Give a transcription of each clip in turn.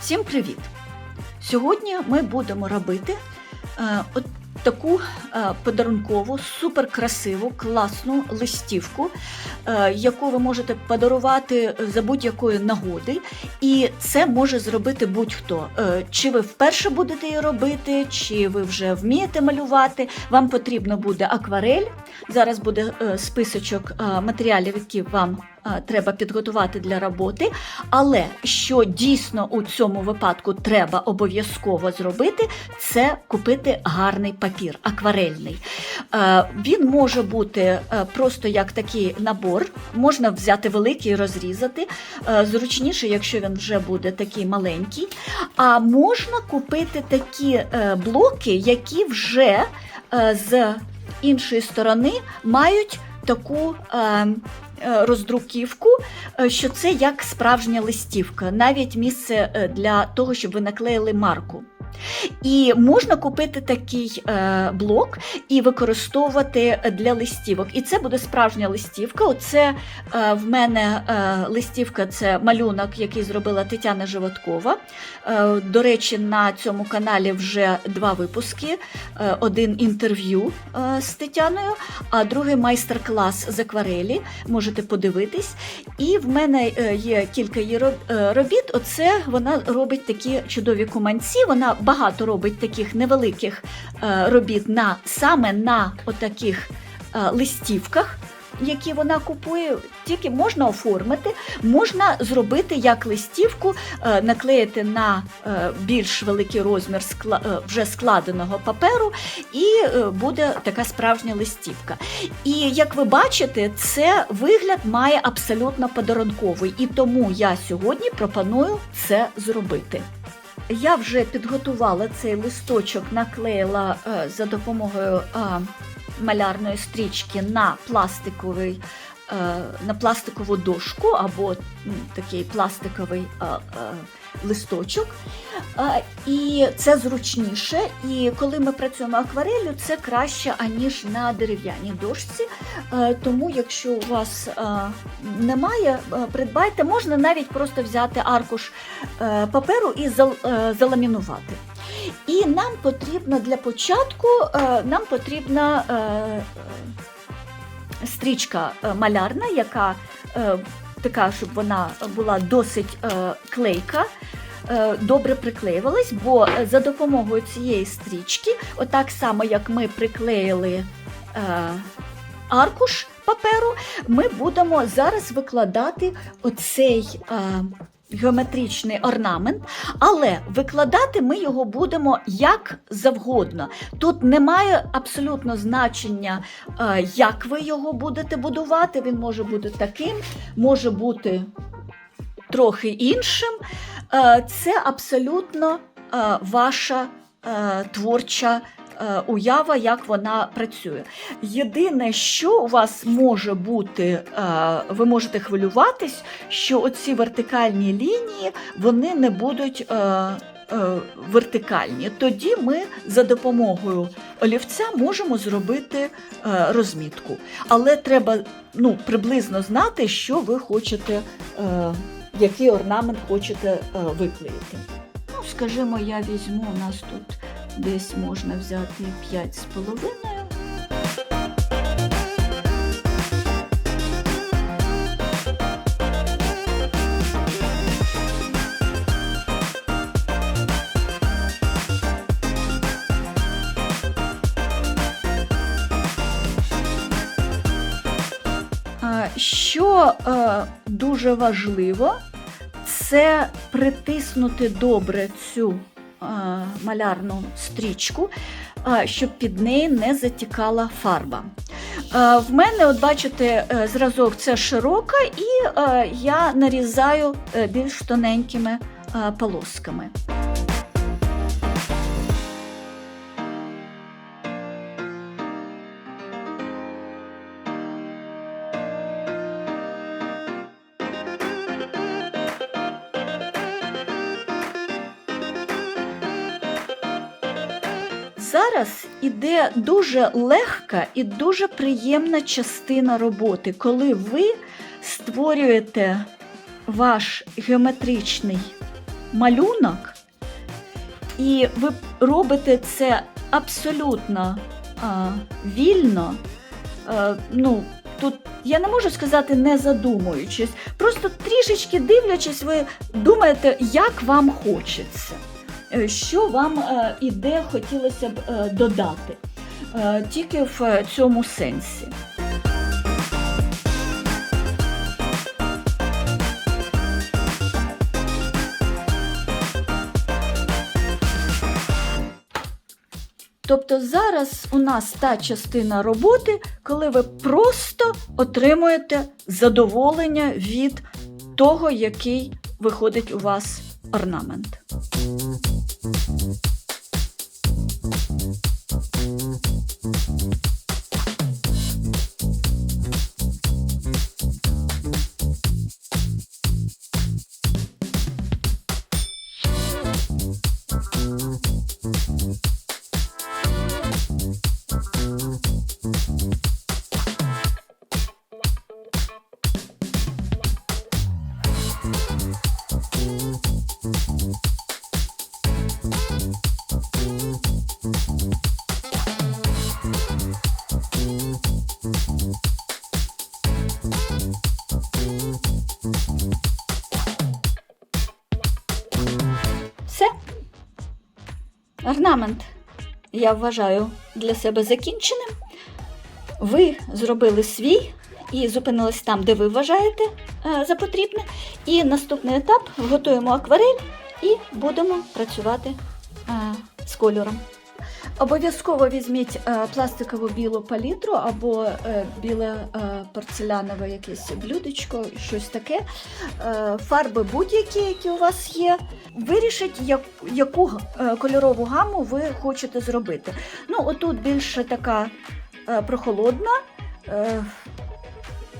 Всім привіт! Сьогодні ми будемо робити е, от таку е, подарункову, суперкрасиву, класну листівку, е, яку ви можете подарувати за будь-якої нагоди. І це може зробити будь-хто. Е, чи ви вперше будете її робити, чи ви вже вмієте малювати. Вам потрібно буде акварель. Зараз буде е, списочок е, матеріалів, які вам треба підготувати для роботи. Але що дійсно у цьому випадку треба обов'язково зробити, це купити гарний папір, акварельний. Е, Він може бути е, просто як такий набор, можна взяти великий і розрізати. Е, Зручніше, якщо він вже буде такий маленький. А можна купити такі е, блоки, які вже е, з іншої сторони мають таку. е, е, Роздруківку, е, що це як справжня листівка, навіть місце е, для того, щоб ви наклеїли марку. І можна купити такий е, блок і використовувати для листівок. І це буде справжня листівка. Оце е, в мене е, листівка це малюнок, який зробила Тетяна Животкова. До речі, на цьому каналі вже два випуски: один інтерв'ю з Тетяною, а другий майстер-клас з акварелі. Можете подивитись. І в мене є кілька її робіт. Оце вона робить такі чудові куманці. Вона багато робить таких невеликих е, робіт на саме на отаких е, листівках. Які вона купує, тільки можна оформити, можна зробити як листівку, е, наклеїти на більш великий розмір вже складеного паперу, і буде така справжня листівка. І як ви бачите, це вигляд має абсолютно подарунковий, і тому я сьогодні пропоную це зробити. Я вже підготувала цей листочок, наклеїла е, за допомогою е, малярної стрічки на пластиковий. е, На пластикову дошку або такий пластиковий листочок. І це зручніше. І коли ми працюємо акварелью, це краще, аніж на дерев'яній дошці. Тому, якщо у вас немає, придбайте, можна навіть просто взяти аркуш паперу і заламінувати. І нам потрібно для початку нам потрібна стрічка малярна, яка така, щоб вона була досить е, клейка. е, Добре приклеювалась, бо за допомогою цієї стрічки, отак само як ми приклеїли е, аркуш паперу, ми будемо зараз викладати оцей геометричний орнамент, але викладати ми його будемо як завгодно. Тут немає абсолютно значення, е, як ви його будете будувати. Він може бути таким, може бути трохи іншим. Е, Це абсолютно е, ваша творча. Е, Уява, як вона працює. Єдине, що у вас може бути, е, ви можете хвилюватись, що оці вертикальні лінії вони не будуть е, вертикальні. Тоді ми за допомогою олівця можемо зробити розмітку. Але треба ну, приблизно знати, що ви хочете, який орнамент хочете виклеїти. Ну, скажімо, я візьму, у нас тут десь можна взяти 5,5. А, Що е, дуже важливо, це притиснути добре цю малярну стрічку, е, щоб під неї не затікала фарба. Е, в мене, от бачите, е, зразок це широка, і е, я нарізаю е, більш тоненькими е, полосками. Зараз іде дуже легка і дуже приємна частина роботи, коли ви створюєте ваш геометричний малюнок, і ви робите це абсолютно а, вільно. А, ну, тут я не можу сказати, не задумуючись, просто трішечки дивлячись, ви думаєте, як вам хочеться, що вам е, і де хотілося б е, додати. Е, Тільки в е, цьому сенсі. Тобто зараз у нас та частина роботи, коли ви просто отримуєте задоволення від того, який виходить у вас орнамент. Орнамент, я вважаю, для себе закінченим. Ви зробили свій і зупинились там, де ви вважаєте е, за потрібне. І наступний етап готуємо акварель і будемо працювати е, з кольором. Обов'язково візьміть е, пластикову білу палітру або е, біле е, порцелянове якесь блюдечко, щось таке. Фарби будь-які, які у вас є. Вирішіть, як, яку кольорову гаму ви хочете зробити. Ну, отут більше така прохолодна.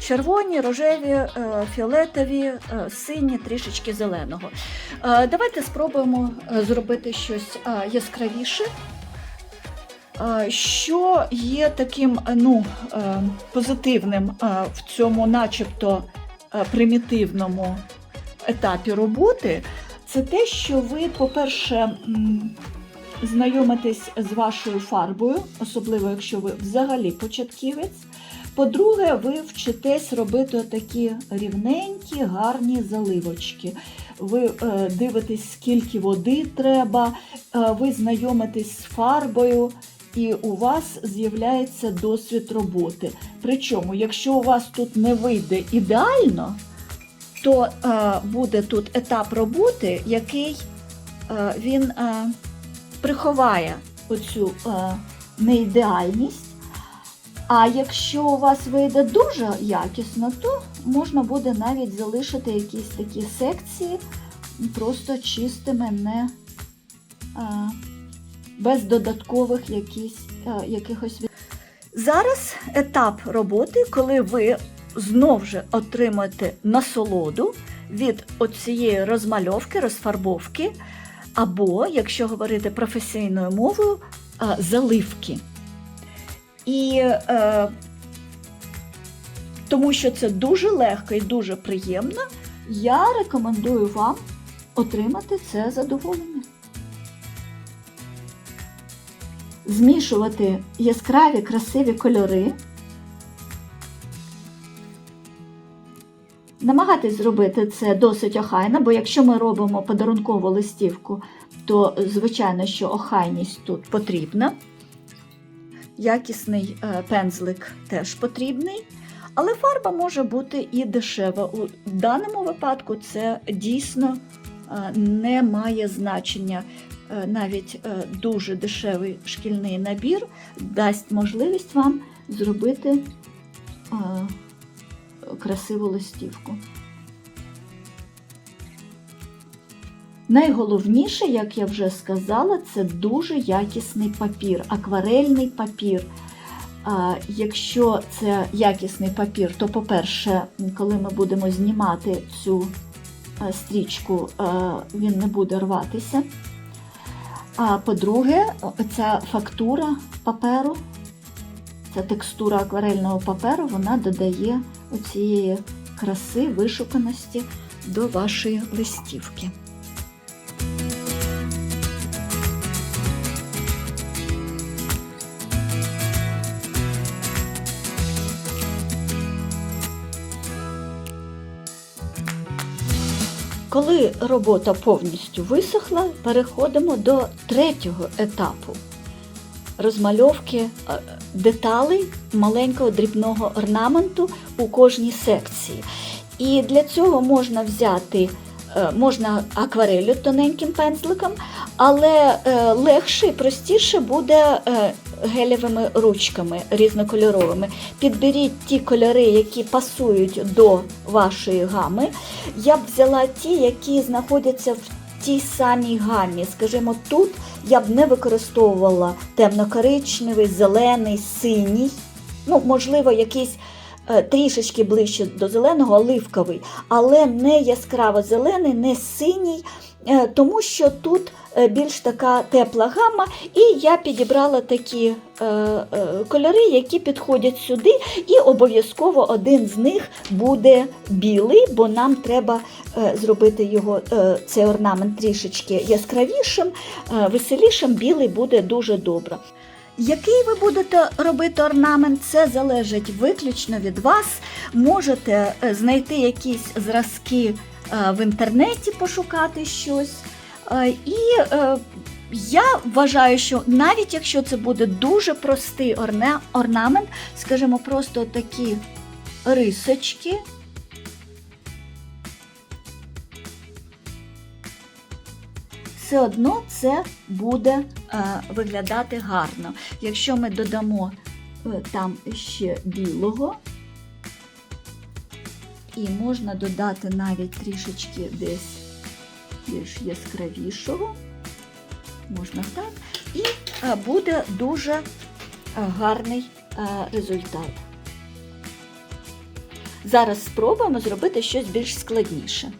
Червоні, рожеві, фіолетові, сині, трішечки зеленого. Давайте спробуємо зробити щось яскравіше. Що є таким е, ну, е, позитивним е, в цьому, начебто, примітивному етапі роботи, це те, що ви, по-перше, знайомитесь з вашою фарбою, особливо якщо ви взагалі початківець. По-друге, ви вчитесь робити такі рівненькі, гарні заливочки. Ви дивитесь, скільки води треба, ви знайомитесь з фарбою, і у вас з'являється досвід роботи. Причому, якщо у вас тут не вийде ідеально, то е, буде тут етап роботи, який е, він е, приховає оцю е, неідеальність. А якщо у вас вийде дуже якісно, то можна буде навіть залишити якісь такі секції просто чистими, не а, без додаткових якісь, якихось. від- Зараз етап роботи, коли ви знов же отримаєте насолоду від оцієї розмальовки, розфарбовки, або, якщо говорити професійною мовою, заливки. І е, тому що це дуже легко і дуже приємно, я рекомендую вам отримати це задоволення. Змішувати яскраві красиві кольори. Намагатись зробити це досить охайно, бо якщо ми робимо подарункову листівку, то звичайно, що охайність тут потрібна якісний е, пензлик теж потрібний, але фарба може бути і дешева. У даному випадку це дійсно е, не має значення. Е, Навіть е, дуже дешевий шкільний набір дасть можливість вам зробити е, красиву листівку. Найголовніше, як я вже сказала, це дуже якісний папір, акварельний папір. Якщо це якісний папір, то, по-перше, коли ми будемо знімати цю стрічку, він не буде рватися. А по-друге, ця фактура паперу, ця текстура акварельного паперу, вона додає оцієї краси, вишуканості до вашої листівки. Коли робота повністю висохла, переходимо до третього етапу розмальовки е, деталей маленького дрібного орнаменту у кожній секції. І для цього можна взяти е, можна акварелю тоненьким пензликом, але е, легше і простіше буде гелєвими ручками різнокольоровими. Підберіть ті кольори, які пасують до вашої гами. Я б взяла ті, які знаходяться в тій самій гамі. Скажімо, тут я б не використовувала темно-коричневий, зелений, синій. Ну, можливо, якийсь е, трішечки ближче до зеленого, оливковий, але не яскраво зелений, не синій, е, тому що тут більш така тепла гама, і я підібрала такі е, е, кольори, які підходять сюди, і обов'язково один з них буде білий, бо нам треба е, зробити його, е, цей орнамент трішечки яскравішим, е, веселішим, білий буде дуже добре. Який ви будете робити орнамент, це залежить виключно від вас. Можете е, знайти якісь зразки е, в інтернеті, пошукати щось. Е, І е, я вважаю, що навіть якщо це буде дуже простий орнамент, скажімо, просто такі рисочки. Все одно це буде е, виглядати гарно. Якщо ми додамо там ще білого, і можна додати навіть трішечки десь більш яскравішого, можна так, і е, буде дуже е, гарний е, результат. Зараз спробуємо зробити щось більш складніше.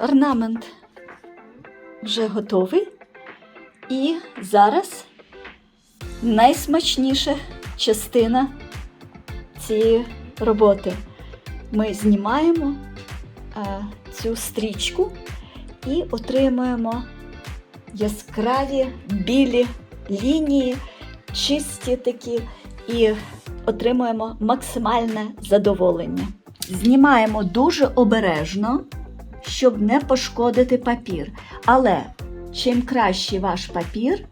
Орнамент вже готовий. І зараз найсмачніша частина цієї роботи. Ми знімаємо е, цю стрічку і отримуємо яскраві білі лінії, чисті такі, і отримуємо максимальне задоволення. Знімаємо дуже обережно, щоб не пошкодити папір. Але чим кращий ваш папір,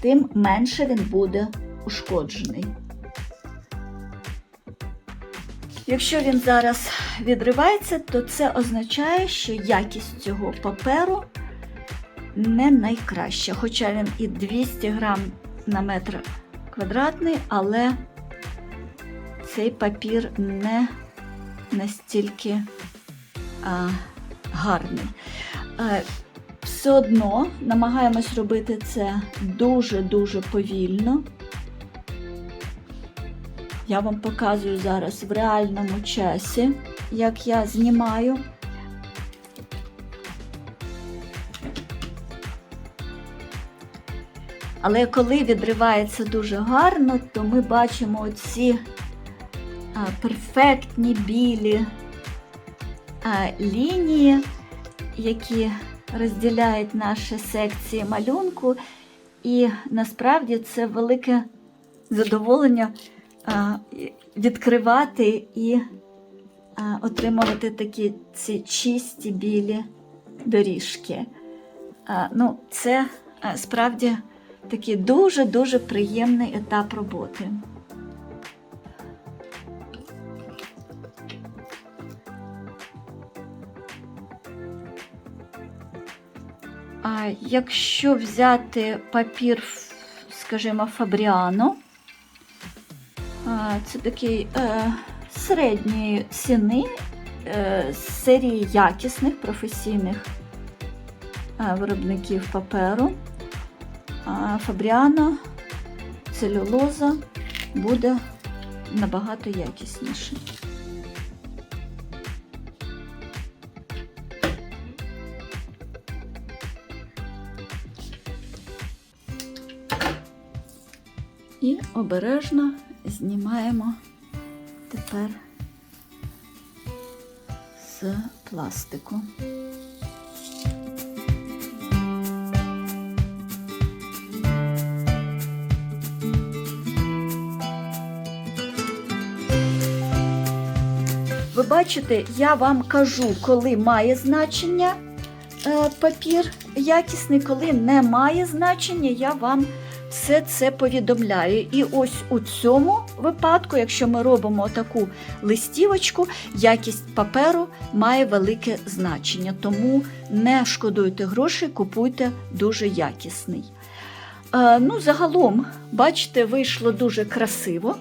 тим менше він буде ушкоджений. Якщо він зараз відривається, то це означає, що якість цього паперу не найкраща. Хоча він і 200 грам на метр квадратний, але цей папір не настільки а, гарний. Е, все одно намагаємось робити це дуже-дуже повільно. Я вам показую зараз в реальному часі, як я знімаю. Але коли відривається дуже гарно, то ми бачимо ці перфектні білі лінії, які розділяють наші секції малюнку. І насправді це велике задоволення відкривати і отримувати такі ці чисті білі доріжки. Ну, це справді такий дуже-дуже приємний етап роботи. Якщо взяти папір, скажімо, Фабріано, це такий е, середньої ціни е, з серії якісних професійних е, виробників паперу. Фабріано, целюлоза буде набагато якісніше. І обережно знімаємо тепер з пластику. Ви бачите, я вам кажу, коли має значення е, папір якісний, коли не має значення, я вам все це повідомляю. І ось у цьому випадку, якщо ми робимо таку листівочку, якість паперу має велике значення. Тому не шкодуйте грошей, купуйте дуже якісний. Е, ну, загалом, бачите, вийшло дуже красиво.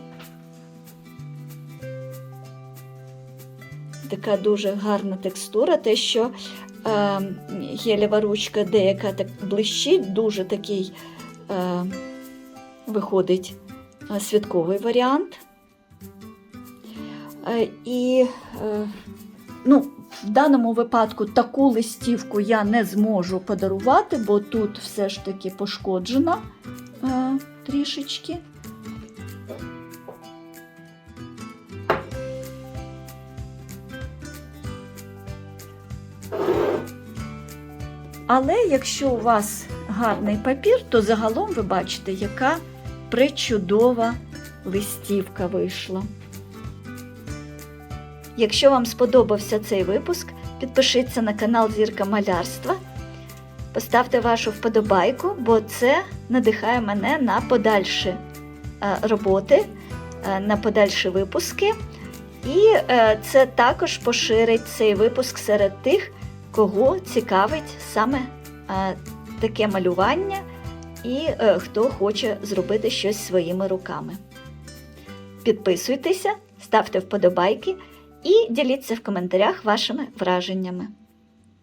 Така дуже гарна текстура, те, що е, гелєва ручка деяка так блищить, дуже такий виходить е, святковий варіант. Е, і е, ну, в даному випадку таку листівку я не зможу подарувати, бо тут все ж таки пошкоджена е, трішечки. Але якщо у вас гарний папір, то загалом ви бачите, яка причудова листівка вийшла. Якщо вам сподобався цей випуск, підпишіться на канал Зірка Малярства, поставте вашу вподобайку, бо це надихає мене на подальші е, роботи, е, на подальші випуски. І е, це також поширить цей випуск серед тих, кого цікавить саме таке малювання і е, хто хоче зробити щось своїми руками. Підписуйтеся, ставте вподобайки і діліться в коментарях вашими враженнями.